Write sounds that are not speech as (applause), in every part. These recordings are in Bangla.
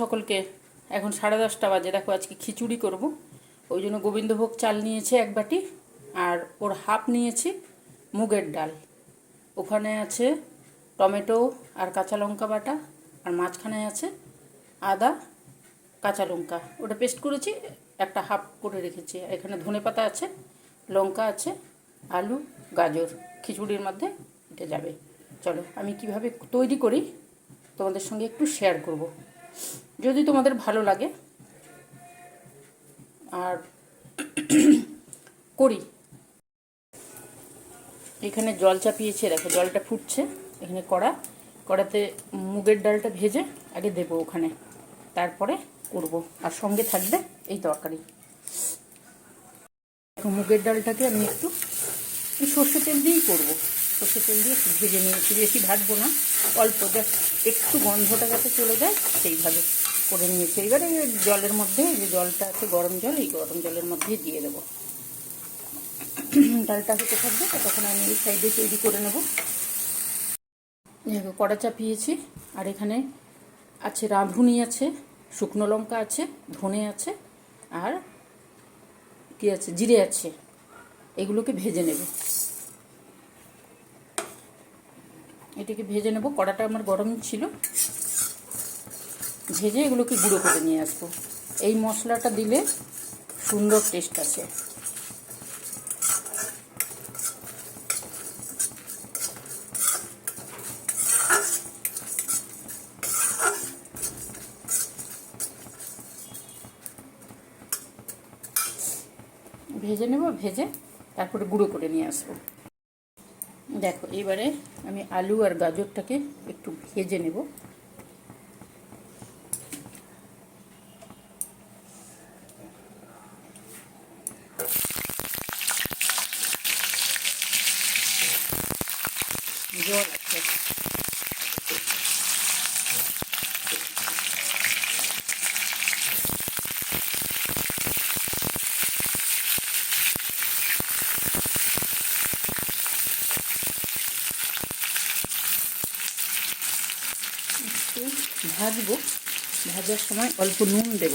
সকলকে এখন সাড়ে দশটা বাজে। দেখো আজকে খিচুড়ি করব। ওই জন্য গোবিন্দভোগ চাল নিয়েছে এক বাটি আর ওর হাফ নিয়েছি মুগের ডাল। ওখানে আছে টমেটো আর কাঁচা লঙ্কা বাটা আর মাঝখানে আছে আদা, কাঁচা লঙ্কা। ওটা পেস্ট করেছি, একটা হাফ করে রেখেছি। এখানে ধনে পাতা আছে, লঙ্কা আছে, আলু, গাজর। খিচুড়ির মধ্যে এটা যাবে। চলো, আমি কীভাবে তৈরি করি তোমাদের সঙ্গে একটু শেয়ার করব। যদি তোমাদের ভালো লাগে। আর করি। এখানে জল চাপিয়েছে, দেখো জলটা ফুটছে, এখানে কড়া। কড়াতে মুগের ডালটা ভেজে আগে দেবো ওখানে। তারপরে করব। আর সঙ্গে থাকবে এই তরকারি। মুগের ডালটাকে আমি একটু সর্ষে তেল দিয়েই করব। সর্ষে তেল দিয়ে একটু ভেজে নিয়েছি বেশি ভাজবো না, অল্প জাস্ট একটু গন্ধটা যাতে চলে যায়, সেইভাবে করে নিয়েছি। এবারে জলের মধ্যে যে জলটা আছে, গরম জল, এই গরম জলের মধ্যে দিয়ে দেবো। (clears throat) ডালটা হতে থাকবে তখন আমি এই সাইডে তৈরি করে নেব। কড়া চাপিয়েছি, আর এখানে আছে রাঁধুনি আছে, শুকনো লঙ্কা আছে, ধনে আছে, আর কি আছে, জিরে আছে, এগুলোকে ভেজে নেব। এটাকে ভেজে নেব। কড়াটা আমার গরম ছিল। ভেজে এগুলোকে গুঁড়ো করে নিয়ে আসব। এই মশলাটা দিলে সুন্দর টেস্ট আছে ভেজে নেব, ভেজে তারপরে গুঁড়ো করে নিয়ে আসব। দেখো এবারে আমি আলু আর গাজরটাকে একটু ভেজে নেব জল আছে একটু ভাজবো। ভাজার সময় অল্প নুন দেব।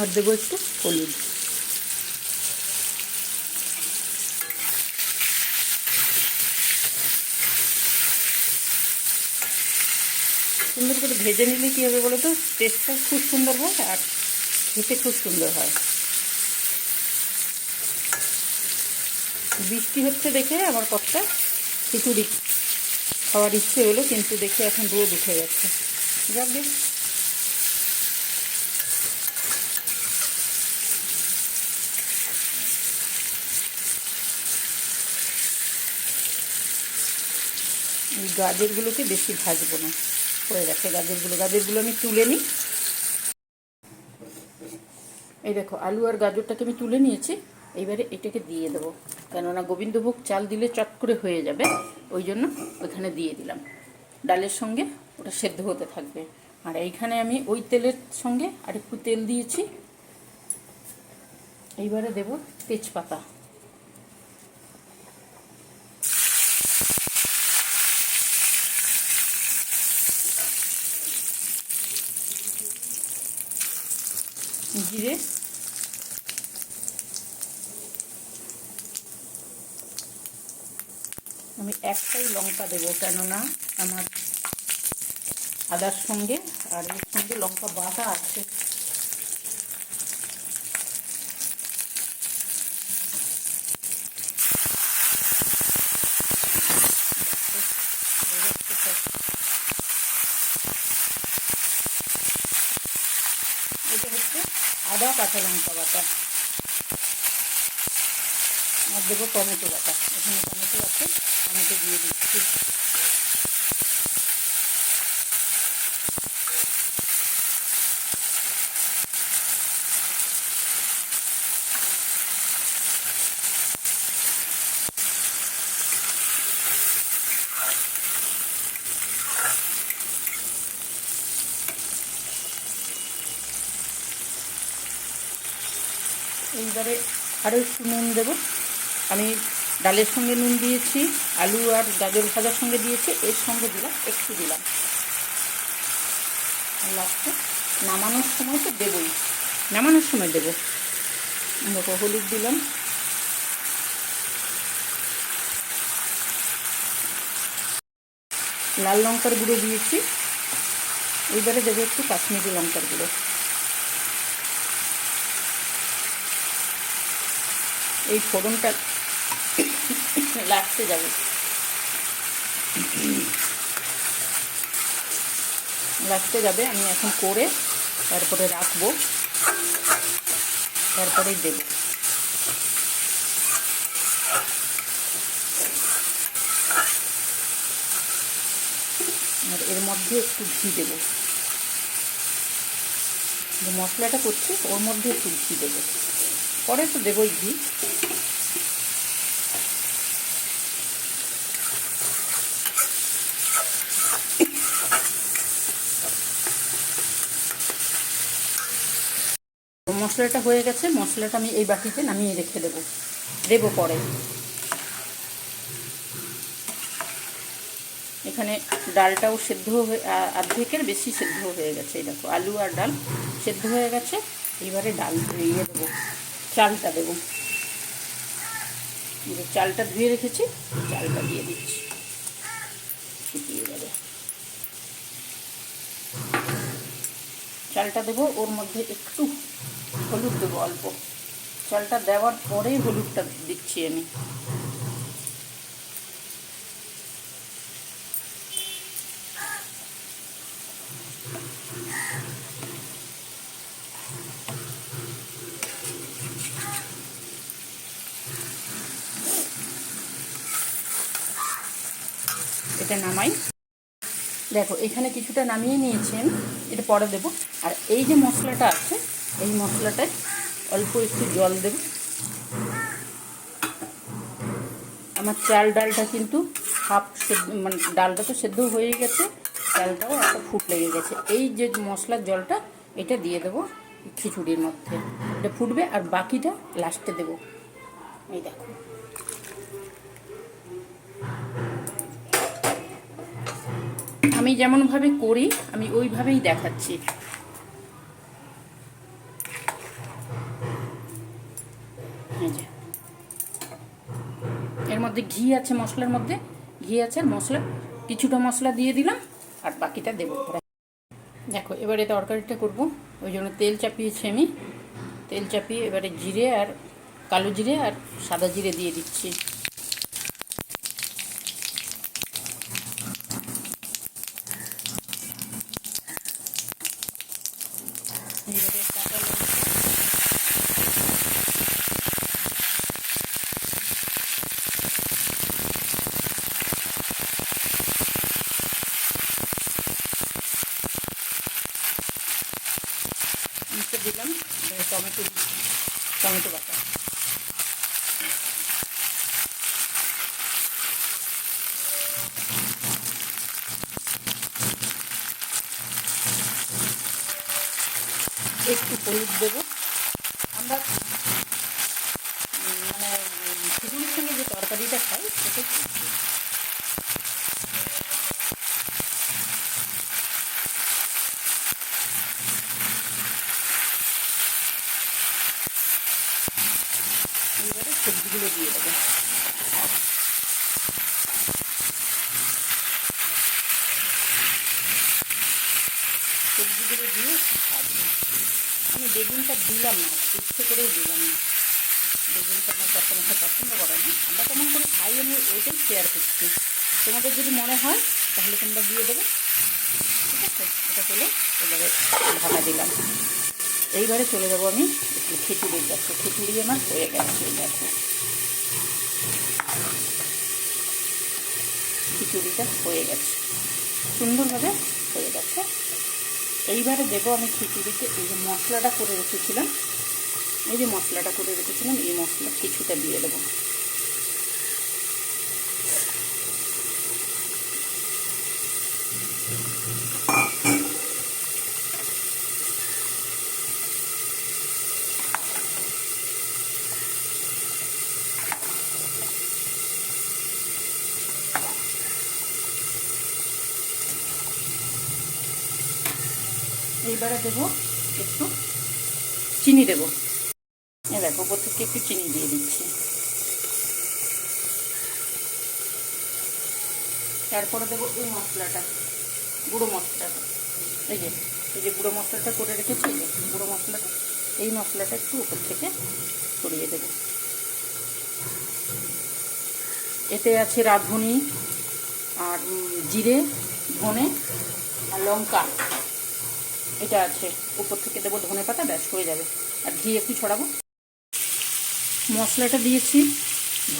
আর দেবো একটু হলুদ। সুন্দর করে ভেজে নিলে কী হবে বলো তো? টেস্টটা খুব সুন্দর হয় আর খেতে খুব সুন্দর হয়। বৃষ্টি হচ্ছে দেখে আমার কতটা খিচুড়ি খাওয়ার ইচ্ছে হলো, কিন্তু দেখে এখন রোদ উঠে যাচ্ছে। যাক। এই গাজরগুলোকে বেশি ভাজবো না। হয়ে গেছে গাজরগুলো। গাজরগুলো আমি তুলে নিই। এই দেখো, আলু আর গাজরটাকে আমি তুলে নিয়েছি। এইবারে এটাকে দিয়ে দেবো। কেননা গোবিন্দভোগ চাল দিলে চট করে হয়ে যাবে, ওই জন্য ওইখানে দিয়ে দিলাম। ডালের সঙ্গে ওটা সেদ্ধ হতে থাকবে। আর এইখানে আমি ওই তেলের সঙ্গে আর একটু তেল দিয়েছি। এইবারে দেব তেজপাতা। জিরে আমি একটাই লঙ্কা দেবো কেননা আমার আদার সঙ্গে আর এর সঙ্গে লঙ্কা বাটা আছে। এটা হচ্ছে আদা কাঁচা লঙ্কা বাটা। আর দেবো টমেটো বাটা। এখানে টমেটো আছে। টমেটো দিয়ে দিচ্ছি। এইবারে আরও একটু নুন দেবো। আমি ডালের সঙ্গে নুন দিয়েছি আলু আর গাজর ভাজার সঙ্গে দিয়েছি এর সঙ্গে দিলাম একটু দিলাম। লাস্টে নামানোর সময় তো দেবই। নামানোর সময় দেবো। দেখো হলুদ দিলাম। লাল লঙ্কার গুঁড়ো দিয়েছি। এইবারে দেবো একটু কাশ্মীরি লঙ্কার গুঁড়ো। এই ফোড়নটা লাস্টে যাবে। লাস্টে যাবে, আমি এখন করে তারপরে রাখব। তারপরেই দেবো। আর এর মধ্যে একটু ঘি দেবো। মশলাটা করছি, ওর মধ্যে একটু ঘি দেবো। পরে তো দেবোই ঘি। মশলাটা হয়ে গেছে, মশলাটা আমি এই বাটিতে নামিয়ে রেখে দেবো। দেবো পরে। এখানে ডালটাও সেদ্ধ হয়ে অর্ধেকের বেশি সেদ্ধ হয়ে গেছে, এই দেখো, আলু আর ডাল সেদ্ধ হয়ে গেছে। এবারে ডাল ধুয়ে দেবো, চালটা দেবো। যে চালটা ধুয়ে রেখেছি, চালটা দিয়ে দিচ্ছি। যাবে। চালটা দেবো, ওর মধ্যে একটু হলুদ দেবো অল্প। চালটা দেওয়ার পরেই হলুদটা দিচ্ছি আমি। এটা নামাই। দেখো, এখানে কিছুটা নামিয়ে নিয়েছেন এটা পরে দেবো। আর এই যে মশলাটা আছে এই মশলাটায় অল্প একটু জল দেব। আমার চাল ডালটা কিন্তু হাফ সেদ্ধ মানে ডালটা তো সেদ্ধ হয়ে গেছে, চালটাও একটা ফুট লেগে গেছে। এই যে মশলার জলটা, এটা দিয়ে দেবো খিচুড়ির মধ্যে। এটা ফুটবে আর বাকিটা লাস্টে দেবো। এই দেখো। আমি যেমনভাবে করি, আমি ওইভাবেই দেখাচ্ছি এই যে এর মধ্যে ঘি আছে মশলার মধ্যে, ঘি আছে আর মশলা, কিছুটা মশলা দিয়ে দিলাম আর বাকিটা দেবো। দেখো, এবারে তরকারিটা করব, ওই জন্য তেল চাপিয়েছি আমি। তেল চাপিয়ে এবারে জিরে আর কালো জিরে আর সাদা জিরে দিয়ে দিচ্ছি এবারে কাঁচা লঙ্কা নিচে দিলাম টমেটো টমেটো বাটা। একটু হলুদ দেবো আমরা উম, মানে উম, খিচুড়ির সঙ্গে যে তরকারিটা খাই সেটা একটু দিই। সবজিগুলো দিয়ে দেবো। সবজিগুলো দিয়ে ভাজবো। আমি বেগুনটা দিলাম না, ইচ্ছে করেই দিলাম না। বেগুনটা আমার কখনো পছন্দ করে না। আমরা কেমন করে খাই, আমি ওইটাই শেয়ার করছি। তোমাদের যদি মনে হয়, তাহলে তোমরা দিয়ে দেবে। ঠিক আছে? এটা হলে, এবারে ঢাকা দিলাম। এইবারে চলে যাব আমি একটু খিচুড়ির কাছে। খিচুড়ি আমার হয়ে গেছে দেখো। খিচুড়িটা হয়ে গেছে। সুন্দরভাবে হয়ে গেছে। এইবারে দেবো আমি খিচুড়িতে এই যে মশলাটা করে রেখেছিলাম। এই যে মশলাটা করে রেখেছিলাম, এই মশলা কিছুটা দিয়ে দেবো। এইবারে দেবো একটু চিনি দেবো। এই দেখো ওপর থেকে একটু চিনি দিয়ে দিচ্ছি। তারপরে দেবো এই মশলাটা, গুঁড়ো মশলাটা। এই যে এই যে গুঁড়ো মশলাটা করে রেখেছি, এই যে গুঁড়ো মশলাটা, এই মশলাটা একটু উপর থেকে ছড়িয়ে দেবো। এতে আছে রাঁধুনি আর জিরে, ধনে আর লঙ্কা। এটা আছে। উপর থেকে দেবো ধনে পাতা, ব্যাস, হয়ে যাবে। আর ঘি একটু ছড়াবো। মশলাটা দিয়েছি,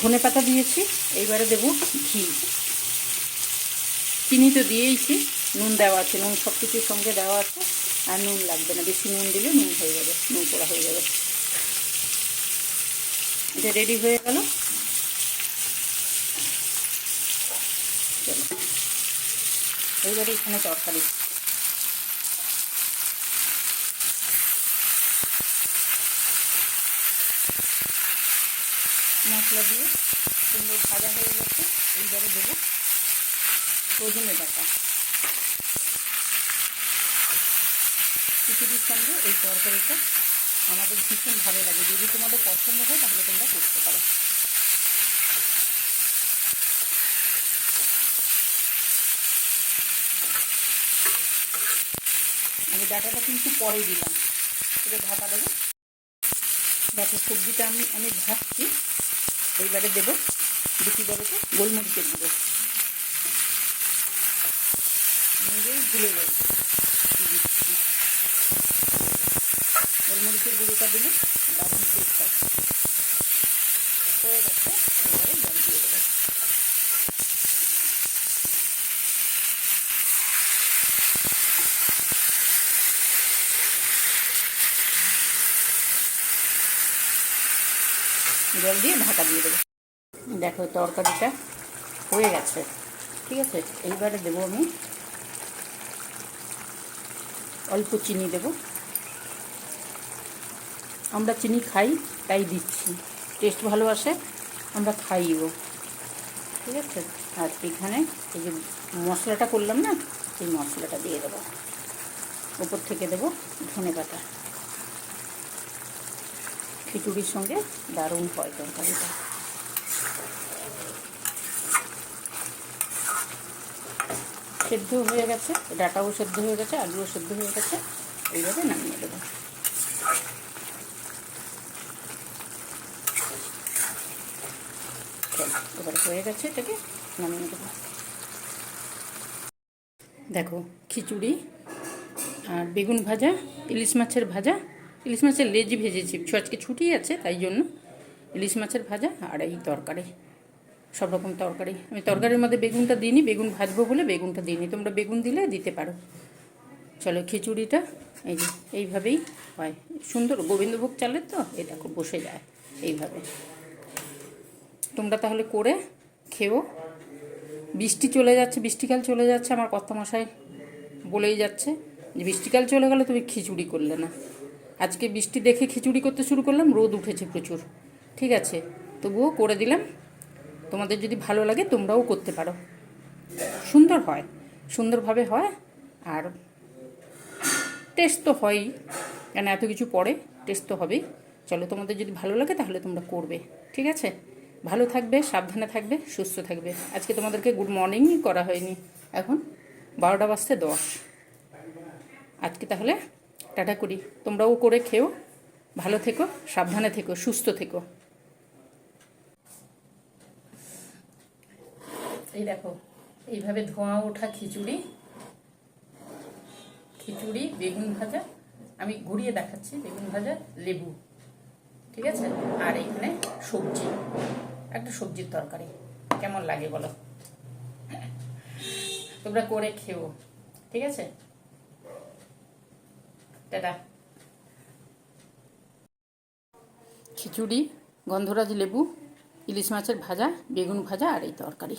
ধনে পাতা দিয়েছি, এইবারে দেবো ঘি। চিনি তো দিয়েইছি, নুন দেওয়া আছে, নুন সব কিছুর সঙ্গে দেওয়া আছে। আর নুন লাগবে না, বেশি নুন দিলে নুন হয়ে যাবে, নুন পোড়া হয়ে যাবে। এটা রেডি হয়ে গেল। এইবারে এখানে তরকারি। মশলা দিয়ে সুন্দর ভাজা হয়ে গেছে, এইবারে দেবো সজনে ডাটা খিচুড়ির সঙ্গে এই তরকারিটা আমাদের ভীষণ ভালো লাগে। যদি তোমাদের পছন্দ হয়, তাহলে তোমরা করতে পারো। আমি ডাটাটা কিন্তু পরে দিলাম। এটা ঢাকা দেবো। দেখো, সবজিটা আমি আমি ভাজছি। এইবারে দেবো দুটি বড়তে গোলমরিচের গুঁড়ো। নিজেই ভুলে যাই গোলমরিচের গুঁড়োটা দিলে দারুণ টেস্ট আছে হয়ে গেছে এবারে জল দিয়ে দেবো জল দিয়ে ঢাকা দিয়ে দেবো। দেখো তরকারিটা হয়ে গেছে। ঠিক আছে? এইবারে দেবো আমি অল্প চিনি দেব। আমরা চিনি খাই, তাই দিচ্ছি। টেস্ট ভালো আসে, আমরা খাইও। ঠিক আছে? আর এখানে এই যে মশলাটা করলাম না এই মশলাটা দিয়ে দেবো। ওপর থেকে দেবো ধনে পাতা। খিচুড়ির সঙ্গে দারুণ হয় তরকারিটা। সেদ্ধ হয়ে গেছে, ডাটাও সেদ্ধ হয়ে গেছে, আলুও সেদ্ধ হয়ে গেছে, এইভাবে নামিয়ে দেবো। এবার হয়ে গেছে এটাকে নামিয়ে দেবো। দেখো, খিচুড়ি আর বেগুন ভাজা, ইলিশ মাছের ভাজা ইলিশ মাছের লেজ ভেজেছি। আজকে ছুটি আছে, তাই জন্য ইলিশ মাছের ভাজা আর এই তরকারি। সব রকম তরকারি। আমি তরকারির মধ্যে বেগুনটা দিইনি, বেগুন ভাজবো বলে বেগুনটা দিইনি। তোমরা বেগুন দিলে দিতে পারো। চলো খিচুড়িটা, এই যে এইভাবেই হয়। সুন্দর গোবিন্দভোগ চালের তো, এটা খুব বসে যায় এইভাবে। তোমরা তাহলে করে খেও। বৃষ্টি চলে যাচ্ছে, বৃষ্টিকাল চলে যাচ্ছে, আমার কত মশাই বলেই যাচ্ছে যে বৃষ্টিকাল চলে গেলে তুমি খিচুড়ি করলে না। আজকে বৃষ্টি দেখে খিচুড়ি করতে শুরু করলাম, রোদ উঠেছে প্রচুর। ঠিক আছে, তবুও করে দিলাম। তোমাদের যদি ভালো লাগে তোমরাও করতে পারো। সুন্দর হয়, সুন্দরভাবে হয়, আর টেস্ট তো হয়ই। কেন এত কিছু পড়ে টেস্ট তো হবেই। চলো তোমাদের যদি ভালো লাগে তাহলে তোমরা করবে। ঠিক আছে? ভালো থাকবে, সাবধানে থাকবে, সুস্থ থাকবে। আজকে তোমাদেরকে গুড মর্নিংই করা হয়নি। এখন বারোটা বাজতে দশ। আজকে তাহলে টাটা করি। তোমরাও করে খেও। ভালো থেকো, সাবধানে থেকো, সুস্থ থেকো। এই দেখো, এইভাবে ধোঁয়া ওঠা খিচুড়ি। খিচুড়ি, বেগুন ভাজা। আমি ঘুরিয়ে দেখাচ্ছি, বেগুন ভাজা, লেবু। ঠিক আছে? আর এখানে সবজি। একটা সবজির তরকারি। কেমন লাগে বলো? তোমরা করে খেও। ঠিক আছে? টাটা। খিচুড়ি গন্ধরাজ লেবু ইলিশ মাছের ভাজা বেগুন ভাজা আর এই তরকারি।